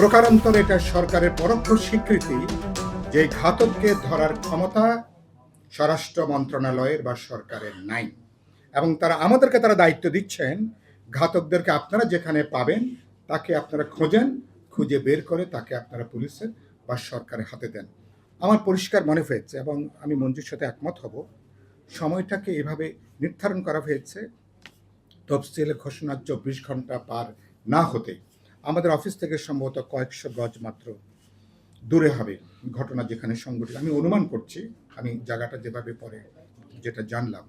প্রকারান্তর এটা সরকারের পরোক্ষ স্বীকৃতি যে ঘাতককে ধরার ক্ষমতা স্বরাষ্ট্র মন্ত্রণালয়ের বা সরকারের নাই। এবং তারা আমাদেরকে তারা দায়িত্ব দিচ্ছেন, ঘাতকদেরকে আপনারা যেখানে পাবেন, তাকে আপনারা খোঁজেন, খুঁজে বের করে তাকে আপনারা পুলিশের বা সরকারের হাতে দেন। আমার পরিষ্কার মনে হয়েছে এবং আমি মঞ্জুর সাথে একমত হব, সময়টাকে এভাবে নির্ধারণ করা হয়েছে তফসিল ঘোষণার চব্বিশ ঘণ্টা পার না হতে আমাদের অফিস থেকে সম্ভবত কয়েকশো গজ মাত্র দূরে হবে ঘটনা যেখানে সংঘটিত। আমি অনুমান করছি, আমি জায়গাটা যেভাবে পরে যেটা জানলাম।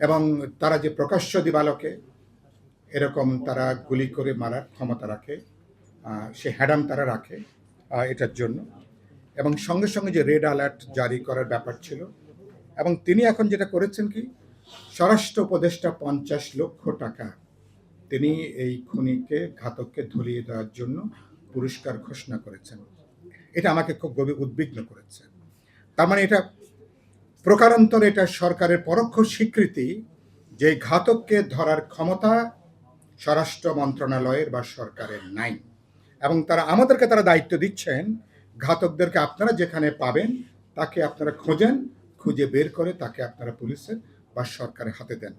এবং তারা যে প্রকাশ্য দিবালকে এরকম তারা গুলি করে মারার ক্ষমতা রাখে সে হ্যাডাম তারা রাখে এটার জন্য। এবং সঙ্গে সঙ্গে যে রেড অ্যালার্ট জারি করার ব্যাপার ছিল। এবং তিনি এখন যেটা করেছেন কি, স্বরাষ্ট্র উপদেষ্টা পঞ্চাশ লক্ষ টাকা তিনি এই খুনিকে, ঘাতককে ধরিয়ে দেওয়ার জন্য পুরস্কার ঘোষণা করেছেন। এটা আমাকে খুব গভীর উদ্বিগ্ন করেছে। তার মানে এটা প্রকারান্তর এটা সরকারের পরোক্ষ স্বীকৃতি যে ঘাতককে ধরার ক্ষমতা স্বরাষ্ট্র মন্ত্রণালয়ের বা সরকারের নাই। এবং তারা আমাদেরকে তারা দায়িত্ব দিচ্ছেন, ঘাতকদেরকে আপনারা যেখানে পাবেন, তাকে আপনারা খোঁজেন, খুঁজে বের করে তাকে আপনারা পুলিশের বা সরকারের হাতে দেন।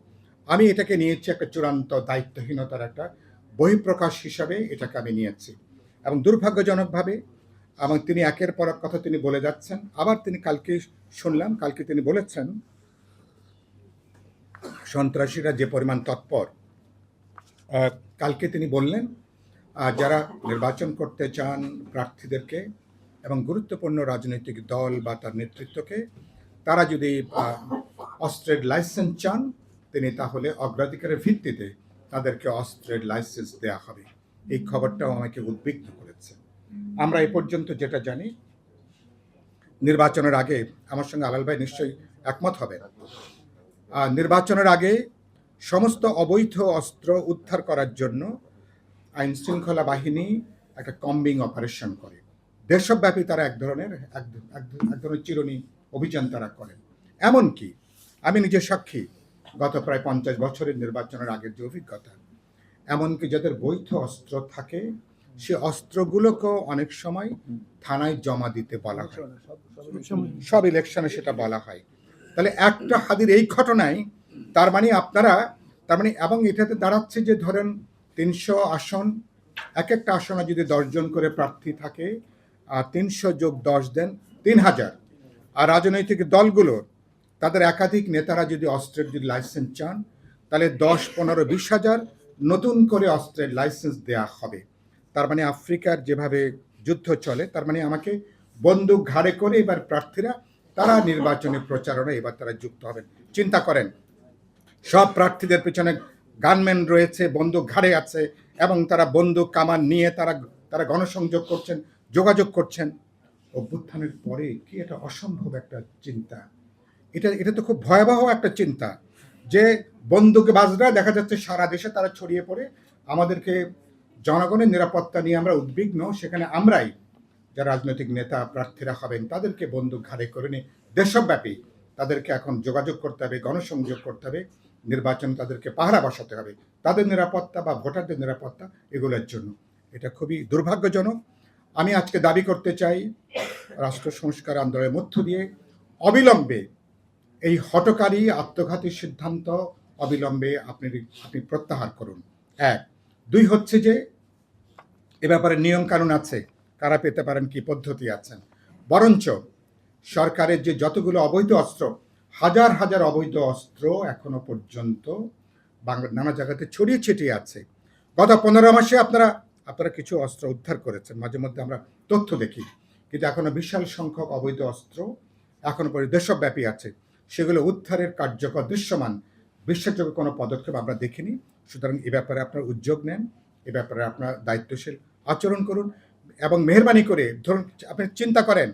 আমি এটাকে নিয়েছি একটা চূড়ান্ত দায়িত্বহীনতার একটা বহিঃপ্রকাশ হিসাবে এটাকে আমি নিয়েছি। এবং দুর্ভাগ্যজনকভাবে এবং তিনি একের পর এক কথা তিনি বলে যাচ্ছেন। আবার তিনি কালকে শুনলাম, কালকে তিনি বলেছেন, সন্ত্রাসীরা যে পরিমাণ তৎপর কালকে তিনি বললেন যারা নির্বাচন করতে চান প্রার্থীদেরকে এবং গুরুত্বপূর্ণ রাজনৈতিক দল বা তার নেতৃত্বকে, তারা যদি অস্ত্রের লাইসেন্স চান তিনি তাহলে অগ্রাধিকারের ভিত্তিতে তাদেরকে অস্ত্রের লাইসেন্স দেওয়া হবে। এই খবরটাও আমাকে উদ্বিগ্ন করেছে। আমরা এ পর্যন্ত যেটা জানি, নির্বাচনের আগে আমার সঙ্গে আলাল ভাই নিশ্চয়ই একমত হবে নির্বাচনের আগে সমস্ত অবৈধ অস্ত্র উদ্ধার করার জন্য আইন শৃঙ্খলা বাহিনী একটা কম্বিং অপারেশন করে। দেশব্যাপী তারা এক ধরনের এক ধরনের চিরুনি অভিযান তারা করেন। এমনকি আমি নিজে সাক্ষী গত প্রায় পঞ্চাশ বছরের নির্বাচনের আগের যে অভিজ্ঞতা, এমনকি যাদের বৈধ অস্ত্র থাকে, সে অস্ত্রগুলোকেও অনেক সময় থানায় জমা দিতে বলা হয়। সব ইলেকশনে সেটা বলা হয়। তাহলে একটা হাদির এই ঘটনায়, তার মানে আপনারা, তার মানে এবং এটাতে দাঁড়াচ্ছে যে ধরেন তিনশো আসন, এক একটা আসনে যদি দশজন করে প্রার্থী থাকে, আর তিনশো যোগ দশ দেন তিন হাজার। আর রাজনৈতিক দলগুলো তাদের একাধিক নেতারা যদি অস্ত্রের যদি লাইসেন্স চান, তাহলে দশ, পনেরো, বিশ হাজার নতুন করে অস্ত্রের লাইসেন্স দেয়া হবে। তার মানে আফ্রিকার যেভাবে যুদ্ধ চলে, তার মানে আমাকে বন্দুক ঘাড়ে করে এবার প্রার্থীরা, তারা নির্বাচনী প্রচারণা এবার তারা যুক্ত হবেন। চিন্তা করেন, সব প্রার্থীদের পেছনে গানম্যান রয়েছে, বন্দুক ঘাড়ে আছে, এবং তারা বন্দুক, কামান নিয়ে তারা তারা গণসংযোগ করছেন, যোগাযোগ করছেন। অভ্যুত্থানের পরে কি এটা অসম্ভব একটা চিন্তা এটা এটা তো খুব ভয়াবহ একটা চিন্তা যে বন্দুকবাজরা দেখা যাচ্ছে সারা দেশে তারা ছড়িয়ে পড়ে। আমাদেরকে জনগণের নিরাপত্তা নিয়ে আমরা উদ্বিগ্ন। সেখানে আমরাই যারা রাজনৈতিক নেতা, প্রার্থীরা হবেন, তাদেরকে বন্দুক ঘাড়ে করে নিয়ে দেশব্যাপী তাদেরকে এখন যোগাযোগ করতে হবে, গণসংযোগ করতে হবে, নির্বাচন তাদেরকে পাহারা বসাতে হবে। তাদের নিরাপত্তা বা ভোটারদের নিরাপত্তা এগুলোর জন্য। এটা খুবই দুর্ভাগ্যজনক। আমি আজকে দাবি করতে চাই, রাষ্ট্র সংস্কার আন্দোলনের মধ্য দিয়ে অবিলম্বে এই হটকারী আত্মঘাতী সিদ্ধান্ত অবিলম্বে আপনি আপনি প্রত্যাহার করুন। এক। দুই হচ্ছে যে, এ ব্যাপারে নিয়ম কানুন আছে কারা পেতে পারেন কি পদ্ধতি আছেন বরঞ্চ সরকারের যে যতগুলো অবৈধ অস্ত্র, হাজার হাজার অবৈধ অস্ত্র এখনও পর্যন্ত বাংলা নানা জায়গাতে ছড়িয়ে ছিটিয়ে আছে। গত পনেরো মাসে আপনারা আপনারা কিছু অস্ত্র উদ্ধার করেছেন। মাঝে মধ্যে আমরা তথ্য দেখি, কিন্তু এখনও বিশাল সংখ্যক অবৈধ অস্ত্র এখনও পরে দেশব্যাপী আছে। সেগুলো উদ্ধারের কার্যকর দৃশ্যমান। বিশ্বাসযোগ্য কোনো পদক্ষেপ আমরা দেখিনি। সুতরাং এ ব্যাপারে আপনার উদ্যোগ নেন, এ ব্যাপারে আপনার দায়িত্বশীল আচরণ করুন এবং মেহরবানি করে ধরুন আপনি চিন্তা করেন,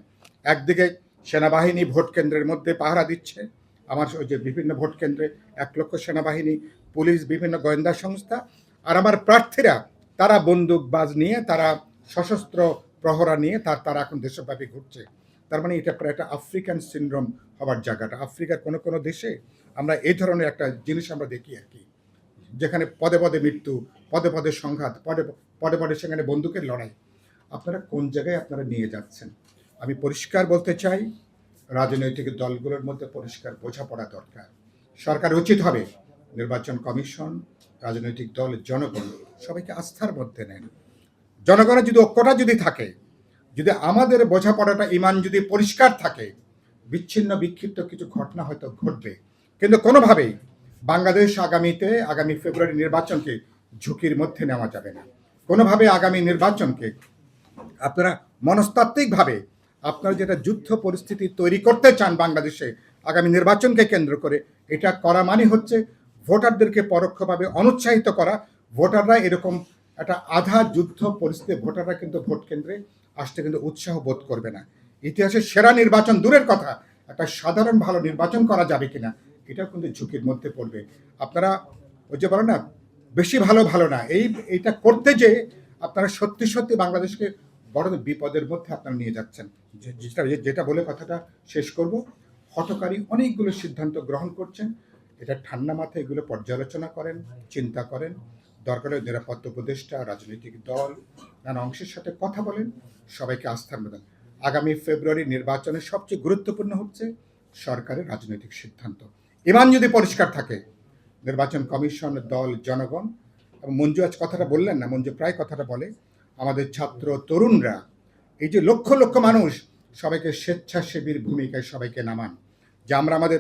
একদিকে সেনাবাহিনী ভোট কেন্দ্রের মধ্যে পাহারা দিচ্ছে, আমার ওই যে বিভিন্ন ভোট কেন্দ্রে এক লক্ষ সেনাবাহিনী, পুলিশ, বিভিন্ন গোয়েন্দা সংস্থা, আর আমার প্রার্থীরা, তারা বন্দুক বাজ নিয়ে, তারা সশস্ত্র প্রহরা নিয়ে, তার তারা এখন দেশব্যাপী ঘুরছে। তার মানে এটা প্রায় একটা আফ্রিকান সিন্ড্রোম হওয়ার জায়গাটা। আফ্রিকার কোনো কোনো দেশে আমরা এই ধরনের একটা জিনিস আমরা দেখি আর কি। যেখানে পদে পদে মৃত্যু, পদে পদে সংঘাত পদে পদে পদে সেখানে বন্দুকের লড়াই। আপনারা কোন জায়গায় আপনারা নিয়ে যাচ্ছেন? আমি পরিষ্কার বলতে চাই, রাজনৈতিক দলগুলোর মধ্যে পরিষ্কার বোঝাপড়া দরকার। সরকার উচিত হবে, নির্বাচন কমিশন, রাজনৈতিক দল, জনগণ সবাইকে আস্থার মধ্যে নেন। জনগণের যদি ঐক্যটা যদি থাকে যদি আমাদের বোঝাপড়াটা ইমান যদি পরিষ্কার থাকে, বিচ্ছিন্ন, বিক্ষিপ্ত কিছু ঘটনা হয়তো ঘটবে। কিন্তু কোনোভাবেই বাংলাদেশ আগামীতে, আগামী ফেব্রুয়ারি নির্বাচনকে ঝুঁকির মধ্যে নেওয়া যাবে না। কোনোভাবে আগামী নির্বাচনকে আপনারা মনস্তাত্ত্বিকভাবে আপনারা যেটা যুদ্ধ পরিস্থিতি তৈরি করতে চান বাংলাদেশে, আগামী নির্বাচনকে কেন্দ্র করে, এটা করা মানে হচ্ছে ভোটারদেরকে পরোক্ষভাবে অনুৎসাহিত করা। ভোটাররা এরকম একটা আধা যুদ্ধ পরিস্থিতি, ভোটাররা কিন্তু ভোট কেন্দ্রে আসতে কিন্তু উৎসাহ বোধ করবে না। ইতিহাসের সেরা নির্বাচন দূরের কথা। একটা সাধারণ ভালো নির্বাচন করা যাবে কিনা, এটাও কিন্তু ঝুঁকির মধ্যে পড়বে। আপনারা ওই যে বলো না, বেশি ভালো ভালো না, এই, এইটা করতে যে আপনারা সত্যি সত্যি বাংলাদেশকে বড় বিপদের মধ্যে আপনারা নিয়ে যাচ্ছেন। যেটা যেটা বলে কথাটা শেষ করব। হটকারী অনেকগুলো সিদ্ধান্ত গ্রহণ করছেন। এটা ঠান্ডা মাথায় এগুলো পর্যালোচনা করেন, চিন্তা করেন। দরকার হলে নিরাপত্তা উপদেষ্টা, রাজনৈতিক দল, নানা অংশের সাথে কথা বলেন, সবাইকে আস্থার দেন আগামী ফেব্রুয়ারি নির্বাচনে সবচেয়ে গুরুত্বপূর্ণ হচ্ছে সরকারের রাজনৈতিক সিদ্ধান্ত। ইমান যদি পরিষ্কার থাকে, নির্বাচন কমিশন, দল, জনগণ, এবং মঞ্জু আজ কথাটা বললেন না, মঞ্জু প্রায় কথাটা বলে, আমাদের ছাত্র তরুণরা, এই যে লক্ষ লক্ষ মানুষ সবাইকে স্বেচ্ছাসেবীর ভূমিকায় সবাইকে নামান, যে আমরা আমাদের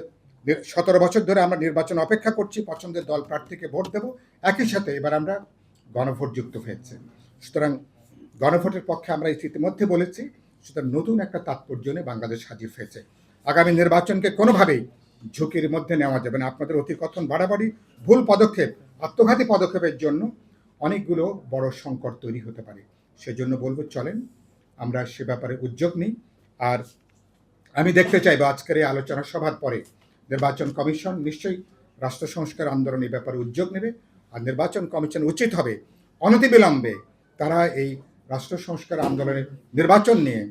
সতেরো বছর ধরে আমরা নির্বাচন অপেক্ষা করছি, পছন্দের দল প্রার্থীকে ভোট দেব। একই সাথে এবার আমরা গণভোট যুক্ত হয়েছে। সুতরাং গণভোটের পক্ষে আমরা ইতিমধ্যে বলেছি, সুতরাং নতুন একটা তাৎপর্য নিয়ে বাংলাদেশ হাজির হয়েছে। আগামী নির্বাচনকে কোনোভাবেই ঝুঁকির মধ্যে নেওয়া যাবে না। আপনাদের অতিকথন বাড়াবাড়ি, ভুল পদক্ষেপ, আত্মঘাতী পদক্ষেপের জন্য অনেকগুলো বড় সংকট তৈরি হতে পারে। সেজন্য বলব, চলেন, আমরা সে ব্যাপারে উদ্যোগ নিই। আর আমি দেখতে চাইব আজকের এই আলোচনা সভার পরে নির্বাচন কমিশন নিশ্চয়ই রাষ্ট্র সংস্কার আন্দোলন এই ব্যাপারে উদ্যোগ নেবে। আর নির্বাচন কমিশন উচিত হবে অনতিবিলম্বে তারা এই রাষ্ট্র সংস্কার আন্দোলনের নির্বাচন নিয়ে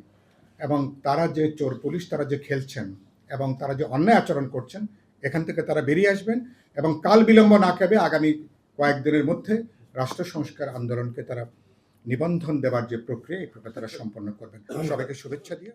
এবং তারা যে চোর পুলিশ, তারা যে খেলছেন এবং তারা যে অন্যায় আচরণ করছেন, এখান থেকে তারা বেরিয়ে আসবেন এবং কাল বিলম্ব না কেবে আগামী কয়েকদিনের মধ্যে রাষ্ট্র সংস্কার আন্দোলনকে তারা নিবন্ধন দেওয়ার যে প্রক্রিয়া, এই প্রক্রিয়া তারা সম্পন্ন করবেন। সবাইকে শুভেচ্ছা দিয়ে